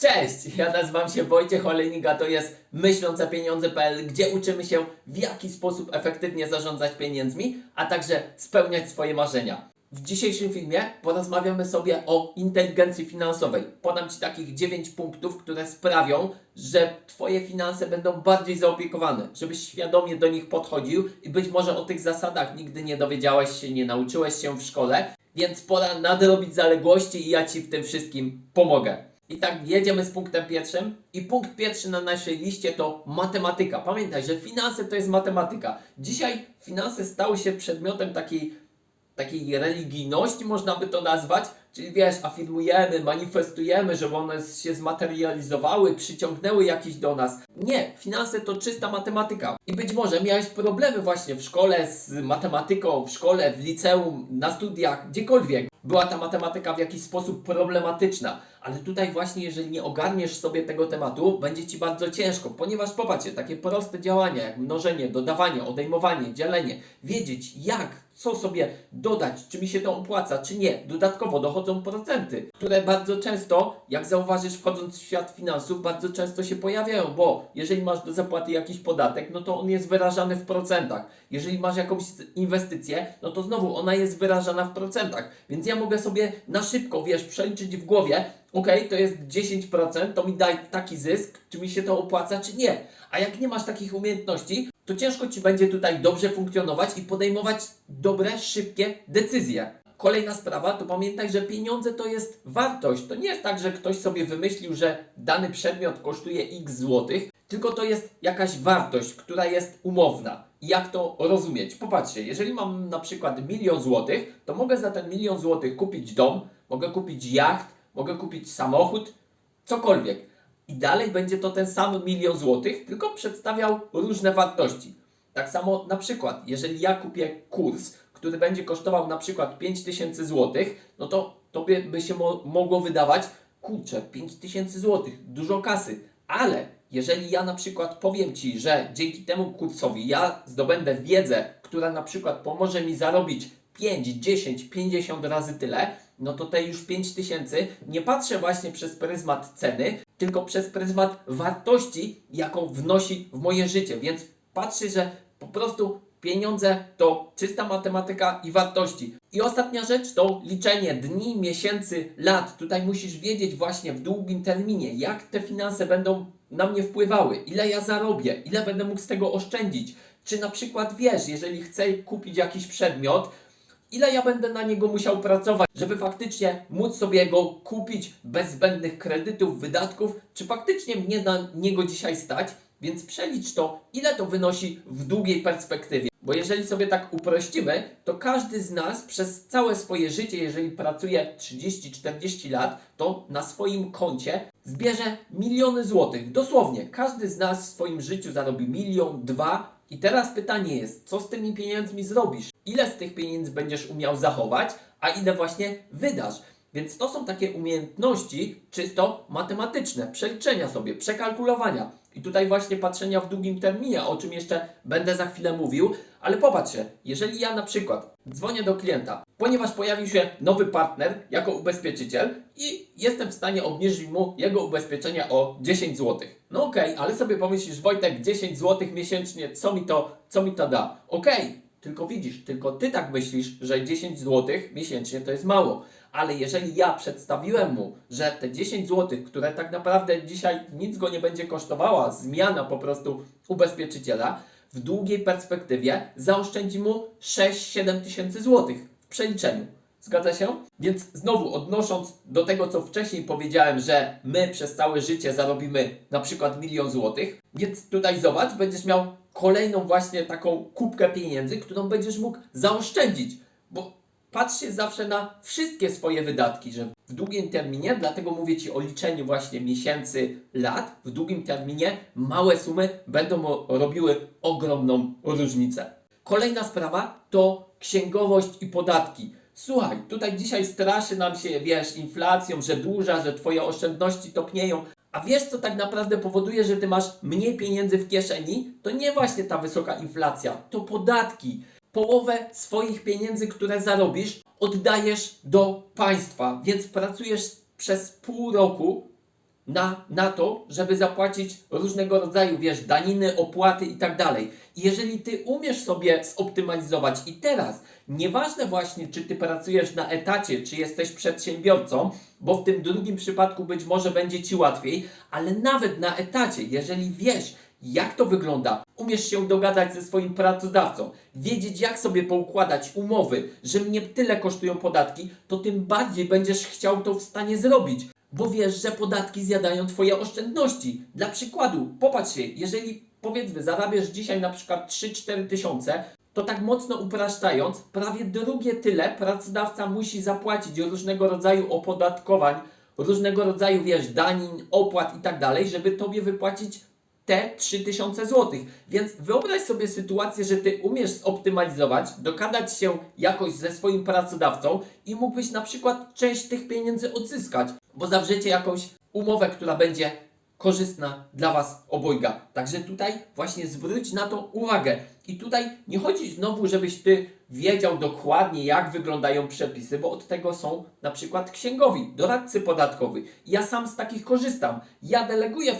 Cześć, ja nazywam się Wojciech Olejnik, to jest myślącepieniądze.pl, gdzie uczymy się w jaki sposób efektywnie zarządzać pieniędzmi, a także spełniać swoje marzenia. W dzisiejszym filmie porozmawiamy sobie o inteligencji finansowej. Podam Ci takich 9 punktów, które sprawią, że Twoje finanse będą bardziej zaopiekowane, żebyś świadomie do nich podchodził i być może o tych zasadach nigdy nie dowiedziałeś się, nie nauczyłeś się w szkole, więc pora nadrobić zaległości i ja Ci w tym wszystkim pomogę. I tak jedziemy z punktem pierwszym. I punkt pierwszy na naszej liście to matematyka. Pamiętaj, że finanse to jest matematyka. Dzisiaj finanse stały się przedmiotem takiej takiej religijności, można by to nazwać, czyli wiesz, afirmujemy, manifestujemy, żeby one się zmaterializowały, przyciągnęły jakieś do nas. Nie, finanse to czysta matematyka. I być może miałeś problemy właśnie w szkole z matematyką, w szkole, w liceum, na studiach, gdziekolwiek. Była ta matematyka w jakiś sposób problematyczna, ale tutaj właśnie, jeżeli nie ogarniesz sobie tego tematu, będzie Ci bardzo ciężko, ponieważ popatrzcie, takie proste działania jak mnożenie, dodawanie, odejmowanie, dzielenie, wiedzieć jak, co sobie dodać, czy mi się to opłaca, czy nie. Dodatkowo dochodzą procenty, które bardzo często, jak zauważysz wchodząc w świat finansów, bardzo często się pojawiają, bo jeżeli masz do zapłaty jakiś podatek, no to on jest wyrażany w procentach. Jeżeli masz jakąś inwestycję, no to znowu ona jest wyrażana w procentach. Więc ja mogę sobie na szybko, wiesz, przeliczyć w głowie, ok, to jest 10%, to mi daj taki zysk, czy mi się to opłaca, czy nie. A jak nie masz takich umiejętności, to ciężko Ci będzie tutaj dobrze funkcjonować i podejmować dobre, szybkie decyzje. Kolejna sprawa, to pamiętaj, że pieniądze to jest wartość. To nie jest tak, że ktoś sobie wymyślił, że dany przedmiot kosztuje x złotych, tylko to jest jakaś wartość, która jest umowna. Jak to rozumieć? Popatrzcie, jeżeli mam na przykład milion złotych, to mogę za ten milion złotych kupić dom, mogę kupić jacht, mogę kupić samochód, cokolwiek. I dalej będzie to ten sam milion złotych, tylko przedstawiał różne wartości. Tak samo na przykład, jeżeli ja kupię kurs, który będzie kosztował na przykład 5000 złotych, no to tobie by się mo mogło wydawać, kurczę, 5000 złotych, dużo kasy, ale jeżeli ja na przykład powiem Ci, że dzięki temu kursowi ja zdobędę wiedzę, która na przykład pomoże mi zarobić 5, 10, 50 razy tyle, no to te już 5000 nie patrzę właśnie przez pryzmat ceny, tylko przez pryzmat wartości, jaką wnosi w moje życie. Więc patrzę, że po prostu pieniądze to czysta matematyka i wartości. I ostatnia rzecz to liczenie dni, miesięcy, lat. Tutaj musisz wiedzieć właśnie w długim terminie, jak te finanse będą na mnie wpływały, ile ja zarobię, ile będę mógł z tego oszczędzić. Czy na przykład wiesz, jeżeli chcę kupić jakiś przedmiot, ile ja będę na niego musiał pracować, żeby faktycznie móc sobie go kupić bez zbędnych kredytów, wydatków, czy faktycznie mnie na niego dzisiaj stać, więc przelicz to, ile to wynosi w długiej perspektywie. Bo jeżeli sobie tak uprościmy, to każdy z nas przez całe swoje życie, jeżeli pracuje 30-40 lat, to na swoim koncie zbierze miliony złotych. Dosłownie, każdy z nas w swoim życiu zarobi milion, dwa. I teraz pytanie jest, co z tymi pieniędzmi zrobisz? Ile z tych pieniędzy będziesz umiał zachować, a ile właśnie wydasz? Więc to są takie umiejętności czysto matematyczne, przeliczenia sobie, przekalkulowania. I tutaj właśnie patrzenia w długim terminie, o czym jeszcze będę za chwilę mówił, ale popatrzcie, jeżeli ja na przykład dzwonię do klienta, ponieważ pojawił się nowy partner jako ubezpieczyciel i jestem w stanie obniżyć mu jego ubezpieczenie o 10 zł. No okej, ale sobie pomyślisz, Wojtek, 10 zł miesięcznie, co mi to, co mi to da? Okej, tylko widzisz, tylko ty tak myślisz, że 10 zł miesięcznie to jest mało. Ale jeżeli ja przedstawiłem mu, że te 10 zł, które tak naprawdę dzisiaj nic go nie będzie kosztowała, zmiana po prostu ubezpieczyciela, w długiej perspektywie zaoszczędzi mu 6-7 tysięcy złotych w przeliczeniu. Zgadza się? Więc znowu odnosząc do tego, co wcześniej powiedziałem, że my przez całe życie zarobimy na przykład milion złotych, więc tutaj zobacz, będziesz miał kolejną właśnie taką kubkę pieniędzy, którą będziesz mógł zaoszczędzić, bo patrzcie zawsze na wszystkie swoje wydatki, że w długim terminie, dlatego mówię Ci o liczeniu właśnie miesięcy, lat, w długim terminie małe sumy będą robiły ogromną różnicę. Kolejna sprawa to księgowość i podatki. Słuchaj, tutaj dzisiaj straszy nam się, wiesz, inflacją, że dłuża, że Twoje oszczędności topnieją. A wiesz, co tak naprawdę powoduje, że Ty masz mniej pieniędzy w kieszeni? To nie właśnie ta wysoka inflacja, to podatki. Połowę swoich pieniędzy, które zarobisz, oddajesz do państwa, więc pracujesz przez pół roku na, na to, żeby zapłacić różnego rodzaju, wiesz, daniny, opłaty i tak dalej. Jeżeli ty umiesz sobie zoptymalizować i teraz, nieważne właśnie, czy ty pracujesz na etacie, czy jesteś przedsiębiorcą, bo w tym drugim przypadku być może będzie ci łatwiej, ale nawet na etacie, jeżeli wiesz, jak to wygląda, umiesz się dogadać ze swoim pracodawcą, wiedzieć, jak sobie poukładać umowy, że mnie tyle kosztują podatki, to tym bardziej będziesz chciał to w stanie zrobić. Bo wiesz, że podatki zjadają Twoje oszczędności. Dla przykładu, popatrz się, jeżeli powiedzmy zarabiasz dzisiaj na przykład 3-4 tysiące, to tak mocno upraszczając, prawie drugie tyle pracodawca musi zapłacić różnego rodzaju opodatkowań, różnego rodzaju, wiesz, danin, opłat i tak dalej, żeby Tobie wypłacić te 3000 zł. Więc wyobraź sobie sytuację, że ty umiesz zoptymalizować, dogadać się jakoś ze swoim pracodawcą i mógłbyś na przykład część tych pieniędzy odzyskać, bo zawrzecie jakąś umowę, która będzie korzystna dla Was obojga. Także tutaj właśnie zwróć na to uwagę. I tutaj nie chodzi znowu, żebyś Ty wiedział dokładnie, jak wyglądają przepisy, bo od tego są na przykład księgowi, doradcy podatkowi. Ja sam z takich korzystam. Ja deleguję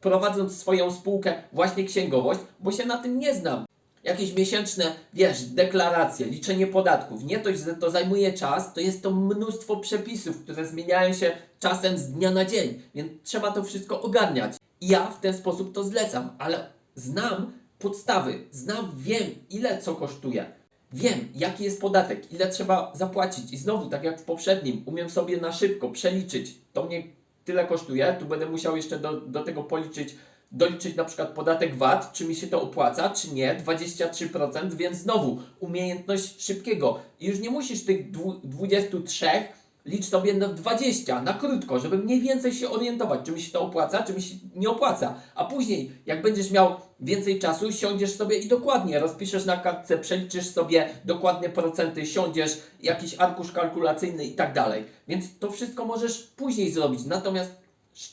prowadząc swoją spółkę właśnie księgowość, bo się na tym nie znam. Jakieś miesięczne, wiesz, deklaracje, liczenie podatków. Nie to, że to zajmuje czas, to jest to mnóstwo przepisów, które zmieniają się czasem z dnia na dzień, więc trzeba to wszystko ogarniać. I ja w ten sposób to zlecam, ale znam podstawy, znam, wiem ile co kosztuje. Wiem, jaki jest podatek, ile trzeba zapłacić. I znowu, tak jak w poprzednim, umiem sobie na szybko przeliczyć. To mnie tyle kosztuje, tu będę musiał jeszcze do, do tego policzyć, doliczyć na przykład podatek VAT, czy mi się to opłaca, czy nie, 23%, więc znowu umiejętność szybkiego. I już nie musisz tych dwu- 23 licz sobie na 20, na krótko, żeby mniej więcej się orientować, czy mi się to opłaca, czy mi się nie opłaca. A później, jak będziesz miał więcej czasu, siądziesz sobie i dokładnie rozpiszesz na kartce, przeliczysz sobie dokładnie procenty, siądziesz, jakiś arkusz kalkulacyjny i tak dalej. Więc to wszystko możesz później zrobić. Natomiast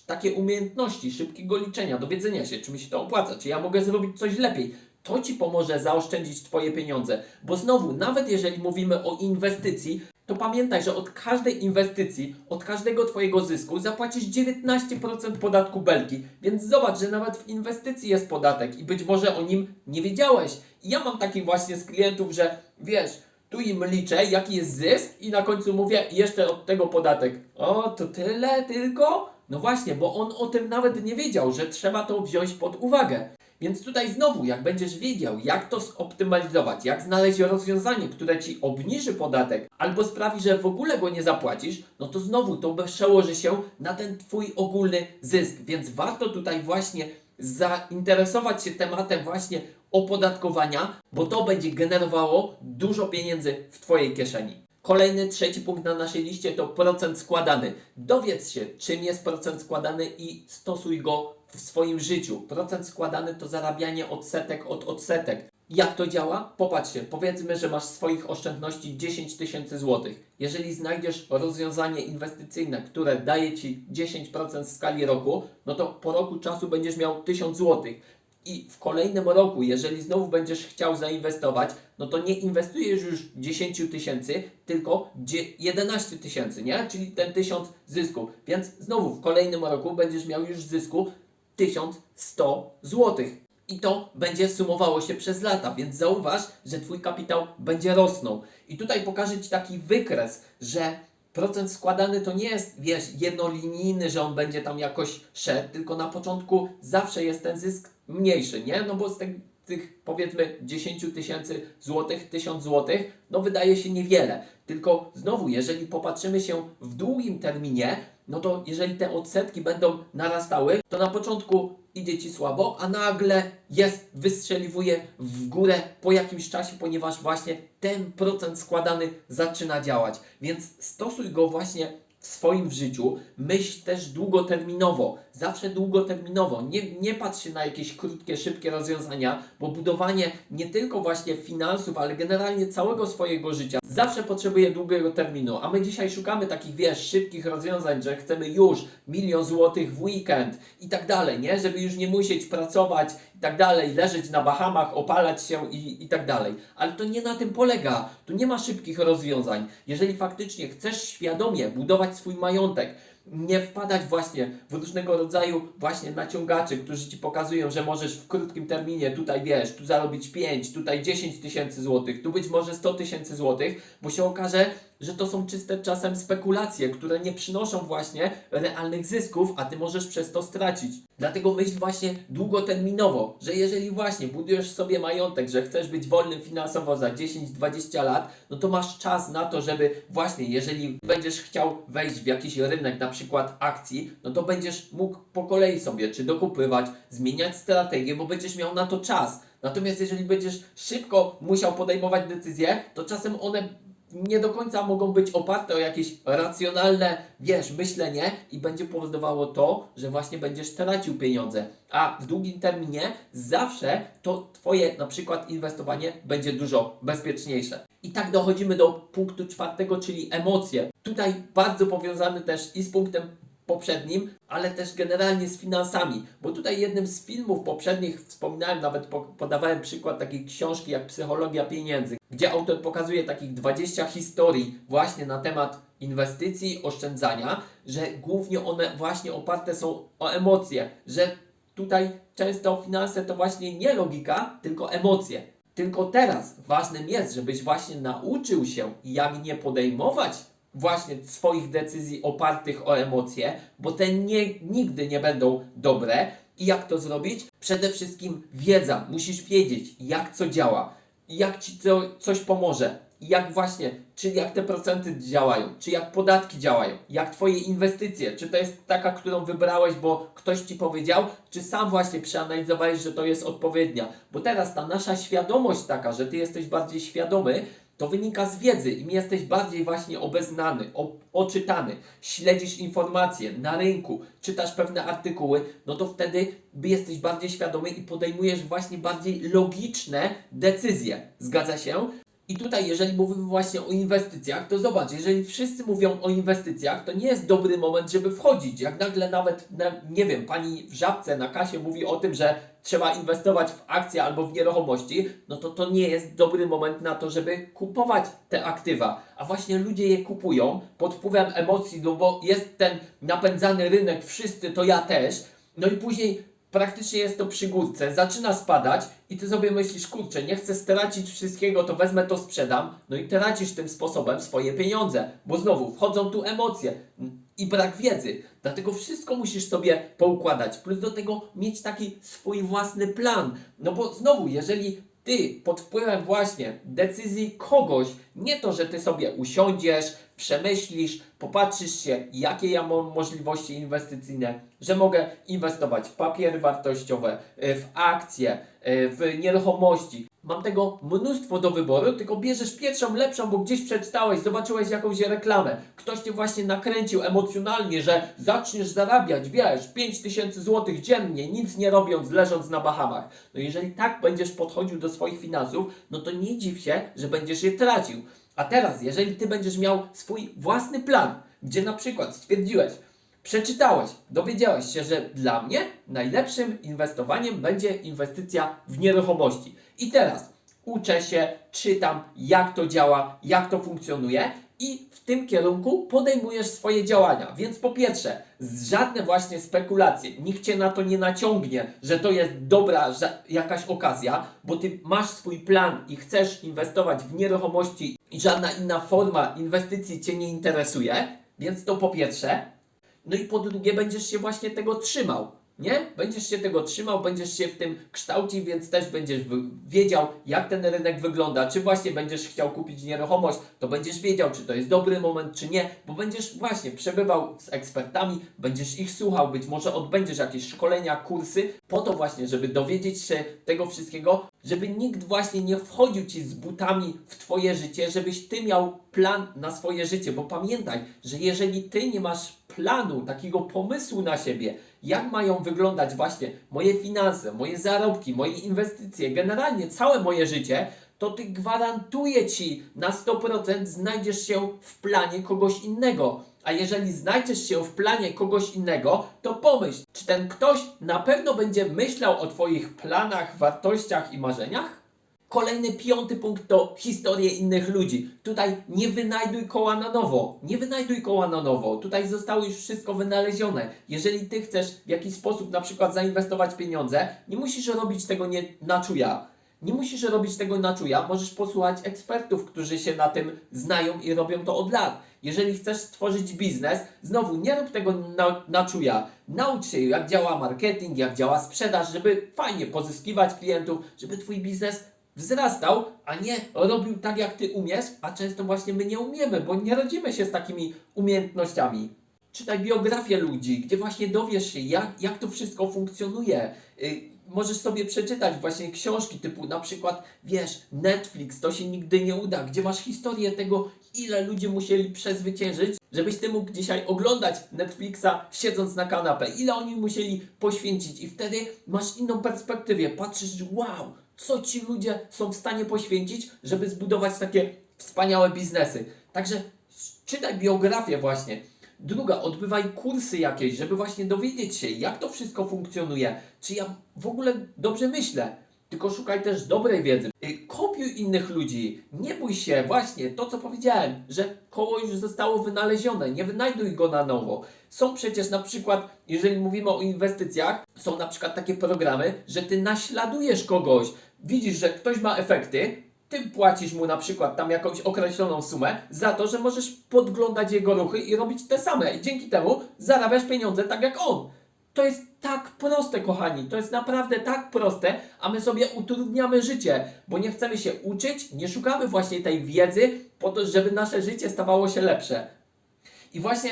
takie umiejętności szybkiego liczenia, dowiedzenia się, czy mi się to opłaca, czy ja mogę zrobić coś lepiej. To ci pomoże zaoszczędzić Twoje pieniądze. Bo znowu, nawet jeżeli mówimy o inwestycji, to pamiętaj, że od każdej inwestycji, od każdego Twojego zysku zapłacisz 19% podatku belki. Więc zobacz, że nawet w inwestycji jest podatek i być może o nim nie wiedziałeś. I ja mam takich właśnie z klientów, że wiesz, tu im liczę, jaki jest zysk i na końcu mówię jeszcze od tego podatek. O, to tyle tylko? No właśnie, bo on o tym nawet nie wiedział, że trzeba to wziąć pod uwagę. Więc tutaj znowu, jak będziesz wiedział, jak to zoptymalizować, jak znaleźć rozwiązanie, które ci obniży podatek, albo sprawi, że w ogóle go nie zapłacisz, no to znowu to przełoży się na ten twój ogólny zysk. Więc warto tutaj właśnie zainteresować się tematem właśnie opodatkowania, bo to będzie generowało dużo pieniędzy w twojej kieszeni. Kolejny, trzeci punkt na naszej liście to procent składany. Dowiedz się, czym jest procent składany i stosuj go w swoim życiu. Procent składany to zarabianie odsetek od odsetek. Jak to działa? Popatrzcie, powiedzmy, że masz swoich oszczędności 10 tysięcy złotych. Jeżeli znajdziesz rozwiązanie inwestycyjne, które daje Ci 10% w skali roku, no to po roku czasu będziesz miał 1000 złotych. I w kolejnym roku, jeżeli znowu będziesz chciał zainwestować, no to nie inwestujesz już 10 tysięcy, tylko dzie- 11 tysięcy, nie? Czyli ten 1000 zysku. Więc znowu w kolejnym roku będziesz miał już zysku 1100 złotych. I to będzie sumowało się przez lata, więc zauważ, że Twój kapitał będzie rosnął. I tutaj pokażę Ci taki wykres, że procent składany to nie jest, wiesz, jednolinijny, że on będzie tam jakoś szedł, tylko na początku zawsze jest ten zysk mniejszy, nie? No bo z tych, tych powiedzmy 10 tysięcy złotych, 1000 złotych, no wydaje się niewiele. Tylko znowu, jeżeli popatrzymy się w długim terminie, no to jeżeli te odsetki będą narastały, to na początku idzie Ci słabo, a nagle jest, wystrzeliwuje w górę po jakimś czasie, ponieważ właśnie ten procent składany zaczyna działać. Więc stosuj go właśnie w swoim życiu, myśl też długoterminowo, zawsze długoterminowo. Nie, nie patrz się na jakieś krótkie, szybkie rozwiązania, bo budowanie nie tylko właśnie finansów, ale generalnie całego swojego życia zawsze potrzebuje długiego terminu. A my dzisiaj szukamy takich, wiesz, szybkich rozwiązań, że chcemy już milion złotych w weekend i tak dalej, nie? Żeby już nie musieć pracować i tak dalej, leżeć na Bahamach, opalać się i, i tak dalej. Ale to nie na tym polega. Tu nie ma szybkich rozwiązań. Jeżeli faktycznie chcesz świadomie budować swój majątek, nie wpadać właśnie w różnego rodzaju właśnie naciągaczy, którzy ci pokazują, że możesz w krótkim terminie tutaj wiesz, tu zarobić 5, tutaj 10 tysięcy złotych, tu być może 100 tysięcy złotych, bo się okaże, że to są czyste czasem spekulacje, które nie przynoszą właśnie realnych zysków, a ty możesz przez to stracić. Dlatego myśl właśnie długoterminowo, że jeżeli właśnie budujesz sobie majątek, że chcesz być wolny finansowo za 10-20 lat, no to masz czas na to, żeby właśnie, jeżeli będziesz chciał wejść w jakiś rynek, na przykład akcji, no to będziesz mógł po kolei sobie czy dokupywać, zmieniać strategię, bo będziesz miał na to czas. Natomiast jeżeli będziesz szybko musiał podejmować decyzje, to czasem one nie do końca mogą być oparte o jakieś racjonalne, wiesz, myślenie i będzie powodowało to, że właśnie będziesz tracił pieniądze. A w długim terminie zawsze to Twoje na przykład inwestowanie będzie dużo bezpieczniejsze. I tak dochodzimy do punktu czwartego, czyli emocje. Tutaj bardzo powiązany też i z punktem poprzednim, ale też generalnie z finansami, bo tutaj jednym z filmów poprzednich wspominałem, nawet po, podawałem przykład takiej książki jak Psychologia Pieniędzy, gdzie autor pokazuje takich 20 historii właśnie na temat inwestycji, oszczędzania, że głównie one właśnie oparte są o emocje, że tutaj często finanse to właśnie nie logika, tylko emocje. Tylko teraz ważnym jest, żebyś właśnie nauczył się, jak nie podejmować właśnie swoich decyzji opartych o emocje, bo te nie, nigdy nie będą dobre. I jak to zrobić? Przede wszystkim wiedza. Musisz wiedzieć, jak co działa, jak ci to coś pomoże, jak właśnie, czy jak te procenty działają, czy jak podatki działają, jak twoje inwestycje, czy to jest taka, którą wybrałeś, bo ktoś ci powiedział, czy sam właśnie przeanalizowałeś, że to jest odpowiednia. Bo teraz ta nasza świadomość taka, że ty jesteś bardziej świadomy, to wynika z wiedzy. Im jesteś bardziej właśnie obeznany, oczytany, śledzisz informacje na rynku, czytasz pewne artykuły, no to wtedy jesteś bardziej świadomy i podejmujesz właśnie bardziej logiczne decyzje. Zgadza się? I tutaj, jeżeli mówimy właśnie o inwestycjach, to zobacz, jeżeli wszyscy mówią o inwestycjach, to nie jest dobry moment, żeby wchodzić. Jak nagle nawet, na, nie wiem, pani w żabce na kasie mówi o tym, że trzeba inwestować w akcje albo w nieruchomości, no to to nie jest dobry moment na to, żeby kupować te aktywa. A właśnie ludzie je kupują pod wpływem emocji, no bo jest ten napędzany rynek, wszyscy to ja też. No i później praktycznie jest to przy górce, zaczyna spadać i ty sobie myślisz, kurczę, nie chcę stracić wszystkiego, to wezmę to sprzedam, no i tracisz tym sposobem swoje pieniądze, bo znowu wchodzą tu emocje i brak wiedzy. Dlatego wszystko musisz sobie poukładać, plus do tego mieć taki swój własny plan. No bo znowu, jeżeli ty pod wpływem właśnie decyzji kogoś, nie to, że ty sobie usiądziesz, przemyślisz, popatrzysz się, jakie ja mam możliwości inwestycyjne, że mogę inwestować w papiery wartościowe, y, w akcje, y, w nieruchomości. Mam tego mnóstwo do wyboru, tylko bierzesz pierwszą lepszą, bo gdzieś przeczytałeś, zobaczyłeś jakąś reklamę. Ktoś cię właśnie nakręcił emocjonalnie, że zaczniesz zarabiać, wiesz, 5000 zł dziennie, nic nie robiąc, leżąc na Bahamach. No jeżeli tak będziesz podchodził do swoich finansów, no to nie dziw się, że będziesz je tracił. A teraz, jeżeli ty będziesz miał swój własny plan, gdzie na przykład stwierdziłeś, przeczytałeś, dowiedziałeś się, że dla mnie najlepszym inwestowaniem będzie inwestycja w nieruchomości. I teraz uczę się, czytam, jak to działa, jak to funkcjonuje i w tym kierunku podejmujesz swoje działania. Więc po pierwsze, żadne właśnie spekulacje, nikt cię na to nie naciągnie, że to jest dobra jakaś okazja, bo ty masz swój plan i chcesz inwestować w nieruchomości i żadna inna forma inwestycji cię nie interesuje, więc to po pierwsze. No i po drugie, będziesz się właśnie tego trzymał. Nie? Będziesz się tego trzymał, będziesz się w tym kształcił, więc też będziesz wiedział, jak ten rynek wygląda. Czy właśnie będziesz chciał kupić nieruchomość, to będziesz wiedział, czy to jest dobry moment, czy nie, bo będziesz właśnie przebywał z ekspertami, będziesz ich słuchał, być może odbędziesz jakieś szkolenia, kursy, po to właśnie, żeby dowiedzieć się tego wszystkiego, żeby nikt właśnie nie wchodził ci z butami w twoje życie, żebyś ty miał plan na swoje życie, bo pamiętaj, że jeżeli ty nie masz planu, takiego pomysłu na siebie, jak mają wyglądać właśnie moje finanse, moje zarobki, moje inwestycje, generalnie całe moje życie, to ty gwarantuję ci na 100% znajdziesz się w planie kogoś innego. A jeżeli znajdziesz się w planie kogoś innego, to pomyśl, czy ten ktoś na pewno będzie myślał o twoich planach, wartościach i marzeniach? Kolejny piąty punkt to historie innych ludzi. Tutaj nie wynajduj koła na nowo. Nie wynajduj koła na nowo. Tutaj zostało już wszystko wynalezione. Jeżeli ty chcesz w jakiś sposób na przykład zainwestować pieniądze, nie musisz robić tego nie na czuja. Nie musisz robić tego na czuja, możesz posłuchać ekspertów, którzy się na tym znają i robią to od lat. Jeżeli chcesz stworzyć biznes, znowu nie rób tego na, na czuja. Naucz się, jak działa marketing, jak działa sprzedaż, żeby fajnie pozyskiwać klientów, żeby twój biznes wzrastał, a nie robił tak, jak ty umiesz, a często właśnie my nie umiemy, bo nie rodzimy się z takimi umiejętnościami. Czytaj biografię ludzi, gdzie właśnie dowiesz się, jak, jak to wszystko funkcjonuje. Y, możesz sobie przeczytać właśnie książki typu na przykład, wiesz, Netflix, to się nigdy nie uda, gdzie masz historię tego, ile ludzie musieli przezwyciężyć, żebyś ty mógł dzisiaj oglądać Netflixa siedząc na kanapę, ile oni musieli poświęcić i wtedy masz inną perspektywę, patrzysz, wow, co ci ludzie są w stanie poświęcić, żeby zbudować takie wspaniałe biznesy. Także czytaj biografię właśnie. Druga, odbywaj kursy jakieś, żeby właśnie dowiedzieć się, jak to wszystko funkcjonuje, czy ja w ogóle dobrze myślę. Tylko szukaj też dobrej wiedzy. Y, Kopiuj innych ludzi. Nie bój się, właśnie to, co powiedziałem, że koło już zostało wynalezione. Nie wynajduj go na nowo. Są przecież na przykład, jeżeli mówimy o inwestycjach, są na przykład takie programy, że ty naśladujesz kogoś. Widzisz, że ktoś ma efekty, ty płacisz mu na przykład tam jakąś określoną sumę za to, że możesz podglądać jego ruchy i robić te same. I dzięki temu zarabiasz pieniądze tak jak on. To jest tak proste, kochani. To jest naprawdę tak proste, a my sobie utrudniamy życie, bo nie chcemy się uczyć, nie szukamy właśnie tej wiedzy po to, żeby nasze życie stawało się lepsze. I właśnie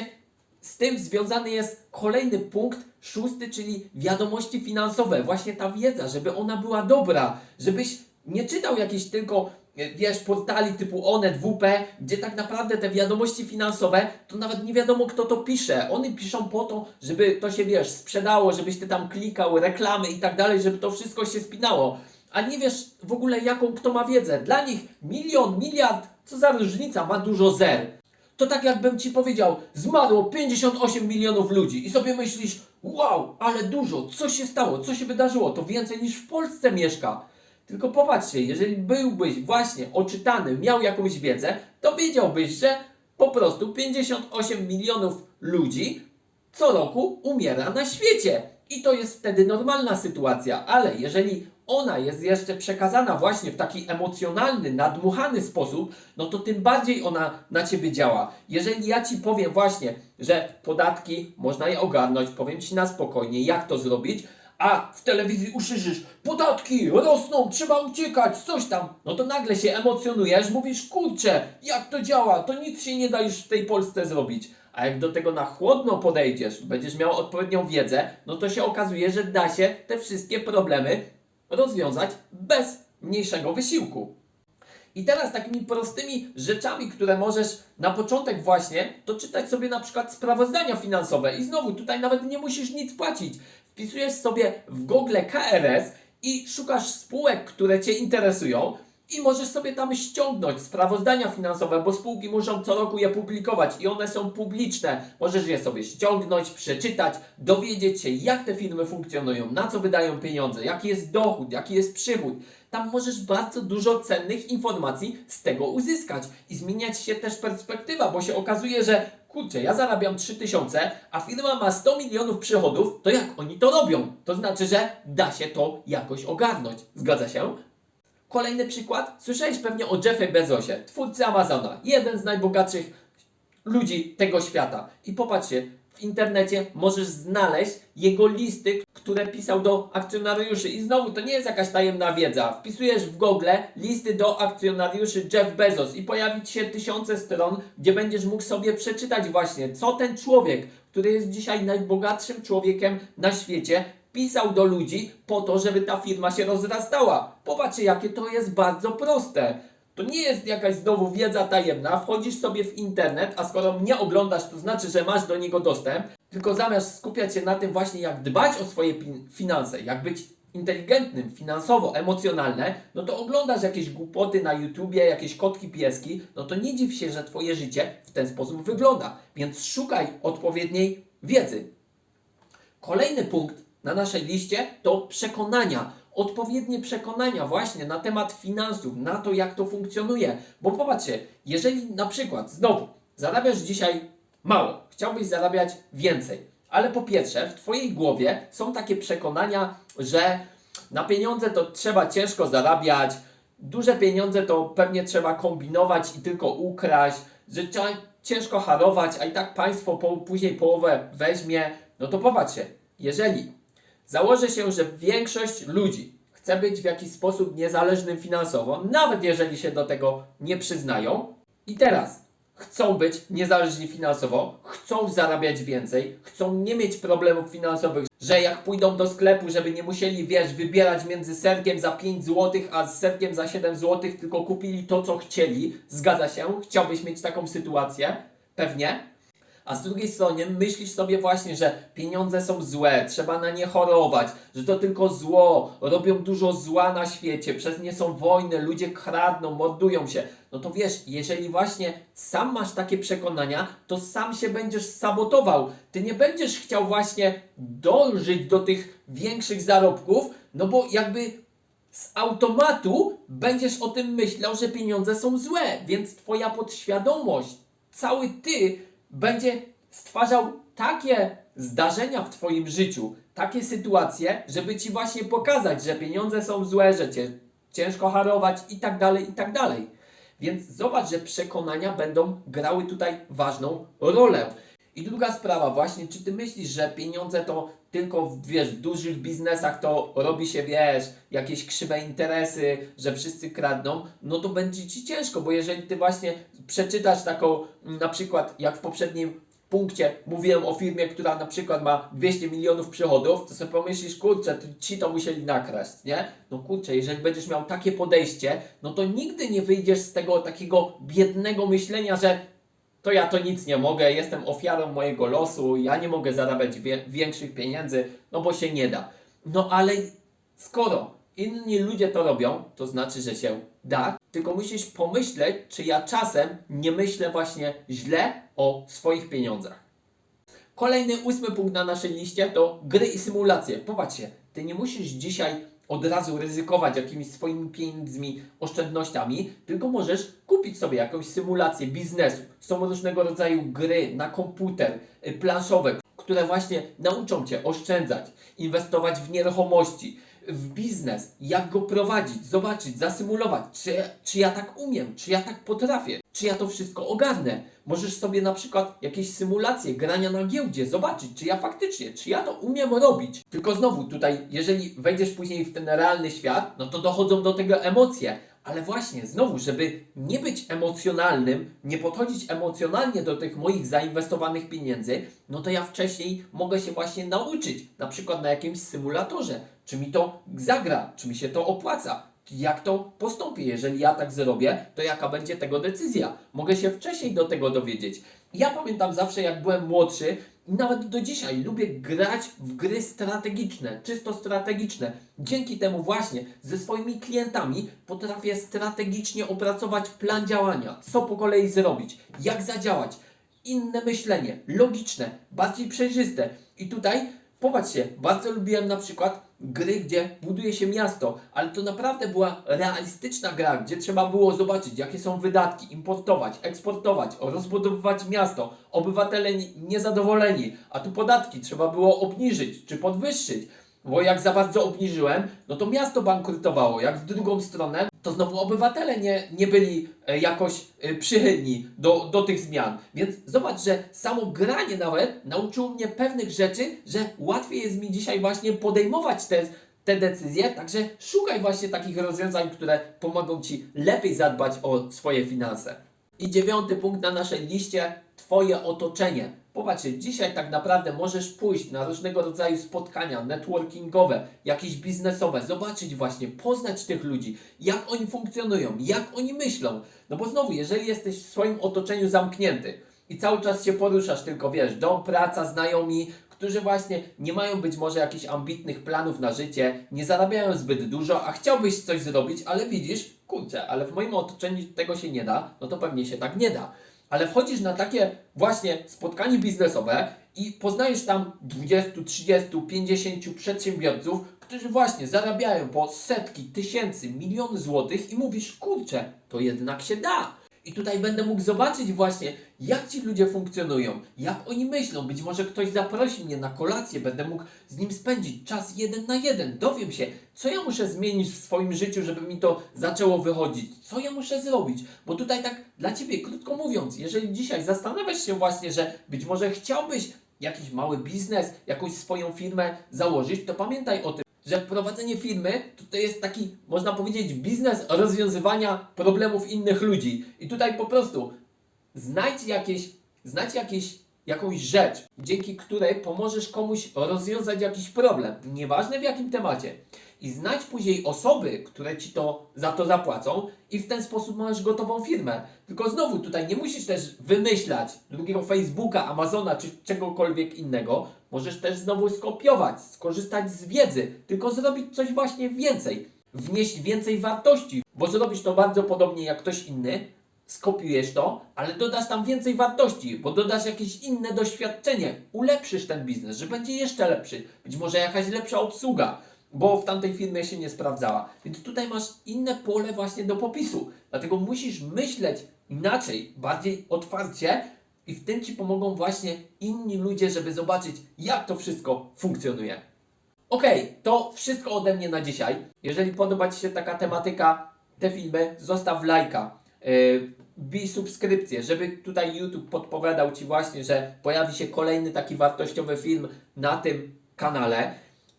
z tym związany jest kolejny punkt, szósty, czyli wiadomości finansowe. Właśnie ta wiedza, żeby ona była dobra, żebyś nie czytał jakichś tylko, e, wiesz, portali typu Onet, WP, gdzie tak naprawdę te wiadomości finansowe, to nawet nie wiadomo kto to pisze. One piszą po to, żeby to się, wiesz, sprzedało, żebyś ty tam klikał, reklamy i tak dalej, żeby to wszystko się spinało. A nie wiesz w ogóle jaką kto ma wiedzę. Dla nich milion, miliard, co za różnica, ma dużo zer. To tak jakbym ci powiedział, zmarło 58 milionów ludzi i sobie myślisz, wow, ale dużo, co się stało, co się wydarzyło, to więcej niż w Polsce mieszka. Tylko popatrzcie, jeżeli byłbyś właśnie oczytany, miał jakąś wiedzę, to wiedziałbyś, że po prostu 58 milionów ludzi co roku umiera na świecie. I to jest wtedy normalna sytuacja, ale jeżeli ona jest jeszcze przekazana właśnie w taki emocjonalny, nadmuchany sposób, no to tym bardziej ona na ciebie działa. Jeżeli ja ci powiem właśnie, że podatki można je ogarnąć, powiem ci na spokojnie, jak to zrobić, a w telewizji usłyszysz podatki rosną, trzeba uciekać, coś tam, no to nagle się emocjonujesz, mówisz kurczę, jak to działa, to nic się nie da już w tej Polsce zrobić. A jak do tego na chłodno podejdziesz, będziesz miał odpowiednią wiedzę, no to się okazuje, że da się te wszystkie problemy rozwiązać bez mniejszego wysiłku. I teraz takimi prostymi rzeczami, które możesz na początek właśnie, to czytać sobie na przykład sprawozdania finansowe. I znowu tutaj nawet nie musisz nic płacić. Wpisujesz sobie w Google KRS i szukasz spółek, które Cię interesują i możesz sobie tam ściągnąć sprawozdania finansowe, bo spółki muszą co roku je publikować i one są publiczne. Możesz je sobie ściągnąć, przeczytać, dowiedzieć się, jak te firmy funkcjonują, na co wydają pieniądze, jaki jest dochód, jaki jest przychód. Tam możesz bardzo dużo cennych informacji z tego uzyskać i zmieniać się też perspektywa, bo się okazuje, że kurczę, ja zarabiam 3000, a firma ma 100 milionów przychodów, to jak oni to robią? To znaczy, że da się to jakoś ogarnąć. Zgadza się? Kolejny przykład. Słyszałeś pewnie o Jeffie Bezosie, twórcy Amazona. Jeden z najbogatszych ludzi tego świata. I popatrzcie, w internecie możesz znaleźć jego listy, które pisał do akcjonariuszy. I znowu, to nie jest jakaś tajemna wiedza. Wpisujesz w Google listy do akcjonariuszy Jeff Bezos i pojawi się tysiące stron, gdzie będziesz mógł sobie przeczytać właśnie, co ten człowiek, który jest dzisiaj najbogatszym człowiekiem na świecie, pisał do ludzi po to, żeby ta firma się rozrastała. Popatrzcie, jakie to jest bardzo proste. To nie jest jakaś znowu wiedza tajemna. Wchodzisz sobie w internet, a skoro mnie oglądasz, to znaczy, że masz do niego dostęp. Tylko zamiast skupiać się na tym właśnie, jak dbać o swoje finanse, jak być inteligentnym, finansowo, emocjonalne, no to oglądasz jakieś głupoty na YouTubie, jakieś kotki pieski, no to nie dziw się, że twoje życie w ten sposób wygląda. Więc szukaj odpowiedniej wiedzy. Kolejny punkt na naszej liście to przekonania. odpowiednie przekonania właśnie na temat finansów, na to jak to funkcjonuje. Bo popatrzcie, jeżeli na przykład znowu zarabiasz dzisiaj mało, chciałbyś zarabiać więcej, ale po pierwsze w Twojej głowie są takie przekonania, że na pieniądze to trzeba ciężko zarabiać, duże pieniądze to pewnie trzeba kombinować i tylko ukraść, że trzeba ciężko harować, a i tak państwo po, później połowę weźmie. No to popatrzcie, jeżeli założę się, że większość ludzi chce być w jakiś sposób niezależnym finansowo, nawet jeżeli się do tego nie przyznają, i teraz chcą być niezależni finansowo, chcą zarabiać więcej, chcą nie mieć problemów finansowych, że jak pójdą do sklepu, żeby nie musieli, wiesz, wybierać między serkiem za 5 zł, a serkiem za 7 zł, tylko kupili to, co chcieli. Zgadza się? Chciałbyś mieć taką sytuację? Pewnie. A z drugiej strony myślisz sobie właśnie, że pieniądze są złe, trzeba na nie chorować, że to tylko zło, robią dużo zła na świecie, przez nie są wojny, ludzie kradną, mordują się. No to wiesz, jeżeli właśnie sam masz takie przekonania, to sam się będziesz sabotował. Ty nie będziesz chciał właśnie dążyć do tych większych zarobków, no bo jakby z automatu będziesz o tym myślał, że pieniądze są złe, więc twoja podświadomość, cały ty będzie stwarzał takie zdarzenia w twoim życiu, takie sytuacje, żeby ci właśnie pokazać, że pieniądze są złe, że cię ciężko harować i tak dalej, i tak dalej. Więc zobacz, że przekonania będą grały tutaj ważną rolę. I druga sprawa, właśnie, czy ty myślisz, że pieniądze to tylko wiesz, w dużych biznesach to robi się, wiesz, jakieś krzywe interesy, że wszyscy kradną, no to będzie ci ciężko, bo jeżeli ty właśnie przeczytasz taką, na przykład jak w poprzednim punkcie mówiłem o firmie, która na przykład ma 200 milionów przychodów, to sobie pomyślisz, kurczę, to ci to musieli nakraść, nie? No kurczę, jeżeli będziesz miał takie podejście, no to nigdy nie wyjdziesz z tego takiego biednego myślenia, że to ja to nic nie mogę, jestem ofiarą mojego losu, ja nie mogę zarabiać wie, większych pieniędzy, no bo się nie da. No ale skoro inni ludzie to robią, to znaczy, że się da, tylko musisz pomyśleć, czy ja czasem nie myślę właśnie źle o swoich pieniądzach. Kolejny, ósmy punkt na naszej liście to gry i symulacje. Popatrzcie, ty nie musisz dzisiaj od razu ryzykować jakimiś swoimi pieniędzmi, oszczędnościami, tylko możesz kupić sobie jakąś symulację biznesu. Są różnego rodzaju gry na komputer, y, planszowe, które właśnie nauczą cię oszczędzać, inwestować w nieruchomości, w biznes, jak go prowadzić, zobaczyć, zasymulować, czy, czy ja tak umiem, czy ja tak potrafię, czy ja to wszystko ogarnę. Możesz sobie na przykład jakieś symulacje grania na giełdzie zobaczyć, czy ja faktycznie, czy ja to umiem robić. Tylko znowu tutaj, jeżeli wejdziesz później w ten realny świat, no to dochodzą do tego emocje. Ale właśnie, znowu, żeby nie być emocjonalnym, nie podchodzić emocjonalnie do tych moich zainwestowanych pieniędzy, no to ja wcześniej mogę się właśnie nauczyć, na przykład na jakimś symulatorze, czy mi to zagra, czy mi się to opłaca, jak to postąpi. Jeżeli ja tak zrobię, to jaka będzie tego decyzja? Mogę się wcześniej do tego dowiedzieć. Ja pamiętam zawsze, jak byłem młodszy, nawet do dzisiaj lubię grać w gry strategiczne, czysto strategiczne. Dzięki temu właśnie ze swoimi klientami potrafię strategicznie opracować plan działania, co po kolei zrobić, jak zadziałać. Inne myślenie, logiczne, bardziej przejrzyste. I tutaj Popatrzcie, bardzo lubiłem na przykład gry, gdzie buduje się miasto, ale to naprawdę była realistyczna gra, gdzie trzeba było zobaczyć, jakie są wydatki, importować, eksportować, rozbudowywać miasto, obywatele ni- niezadowoleni, a tu podatki trzeba było obniżyć czy podwyższyć. Bo jak za bardzo obniżyłem, no to miasto bankrutowało. Jak w drugą stronę, to znowu obywatele nie, nie byli e, jakoś e, przychylni do, do tych zmian. Więc zobacz, że samo granie nawet nauczyło mnie pewnych rzeczy, że łatwiej jest mi dzisiaj właśnie podejmować te, te decyzje. Także szukaj właśnie takich rozwiązań, które pomogą Ci lepiej zadbać o swoje finanse. I dziewiąty punkt na naszej liście, Twoje otoczenie. Popatrzcie, dzisiaj tak naprawdę możesz pójść na różnego rodzaju spotkania networkingowe, jakieś biznesowe, zobaczyć właśnie, poznać tych ludzi, jak oni funkcjonują, jak oni myślą. No bo znowu, jeżeli jesteś w swoim otoczeniu zamknięty i cały czas się poruszasz, tylko wiesz, dom, praca, znajomi, którzy właśnie nie mają być może jakichś ambitnych planów na życie, nie zarabiają zbyt dużo, a chciałbyś coś zrobić, ale widzisz, kurczę, ale w moim otoczeniu tego się nie da, no to pewnie się tak nie da. Ale wchodzisz na takie właśnie spotkanie biznesowe i poznajesz tam 20, 30, 50 przedsiębiorców, którzy właśnie zarabiają po setki, tysięcy, miliony złotych i mówisz, kurczę, to jednak się da. I tutaj będę mógł zobaczyć właśnie, jak ci ludzie funkcjonują, jak oni myślą. Być może ktoś zaprosi mnie na kolację, będę mógł z nim spędzić czas jeden na jeden. Dowiem się, co ja muszę zmienić w swoim życiu, żeby mi to zaczęło wychodzić. Co ja muszę zrobić? Bo tutaj tak dla ciebie, krótko mówiąc, jeżeli dzisiaj zastanawiasz się właśnie, że być może chciałbyś jakiś mały biznes, jakąś swoją firmę założyć, to pamiętaj o tym, że prowadzenie firmy to, jest taki, można powiedzieć, biznes rozwiązywania problemów innych ludzi. I tutaj po prostu znajdź jakieś, znajdź jakieś, jakąś rzecz, dzięki której pomożesz komuś rozwiązać jakiś problem, nieważne w jakim temacie. I znajdź później osoby, które ci to za to zapłacą, i w ten sposób masz gotową firmę. Tylko znowu tutaj nie musisz też wymyślać drugiego Facebooka, Amazona czy czegokolwiek innego. Możesz też znowu skopiować, skorzystać z wiedzy, tylko zrobić coś właśnie więcej, wnieść więcej wartości, bo zrobisz to bardzo podobnie jak ktoś inny, skopiujesz to, ale dodasz tam więcej wartości, bo dodasz jakieś inne doświadczenie, ulepszysz ten biznes, że będzie jeszcze lepszy, być może jakaś lepsza obsługa, bo w tamtej firmie się nie sprawdzała. Więc tutaj masz inne pole właśnie do popisu. Dlatego musisz myśleć inaczej, bardziej otwarcie i w tym ci pomogą właśnie inni ludzie, żeby zobaczyć, jak to wszystko funkcjonuje. Okej, to wszystko ode mnie na dzisiaj. Jeżeli podoba Ci się taka tematyka, te filmy, zostaw lajka. Yy, bij subskrypcję, żeby tutaj YouTube podpowiadał Ci właśnie, że pojawi się kolejny taki wartościowy film na tym kanale.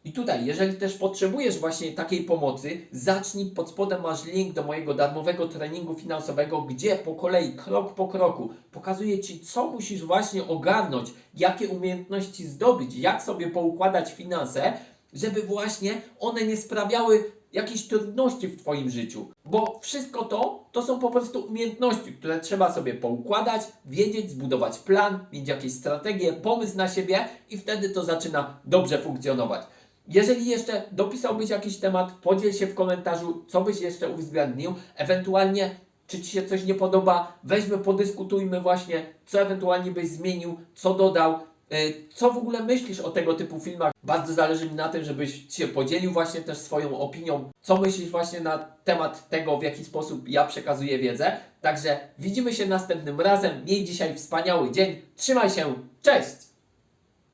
I tutaj, jeżeli też potrzebujesz właśnie takiej pomocy, zacznij, pod spodem masz link do mojego darmowego treningu finansowego, gdzie po kolei, krok po kroku, pokazuję Ci, co musisz właśnie ogarnąć, jakie umiejętności zdobyć, jak sobie poukładać finanse, żeby właśnie one nie sprawiały jakichś trudności w Twoim życiu. Bo wszystko to, to są po prostu umiejętności, które trzeba sobie poukładać, wiedzieć, zbudować plan, mieć jakieś strategie, pomysł na siebie i wtedy to zaczyna dobrze funkcjonować. Jeżeli jeszcze dopisałbyś jakiś temat, podziel się w komentarzu, co byś jeszcze uwzględnił, ewentualnie czy Ci się coś nie podoba, weźmy, podyskutujmy właśnie, co ewentualnie byś zmienił, co dodał, y, co w ogóle myślisz o tego typu filmach. Bardzo zależy mi na tym, żebyś się podzielił właśnie też swoją opinią, co myślisz właśnie na temat tego, w jaki sposób ja przekazuję wiedzę. Także widzimy się następnym razem. Miej dzisiaj wspaniały dzień. Trzymaj się. Cześć!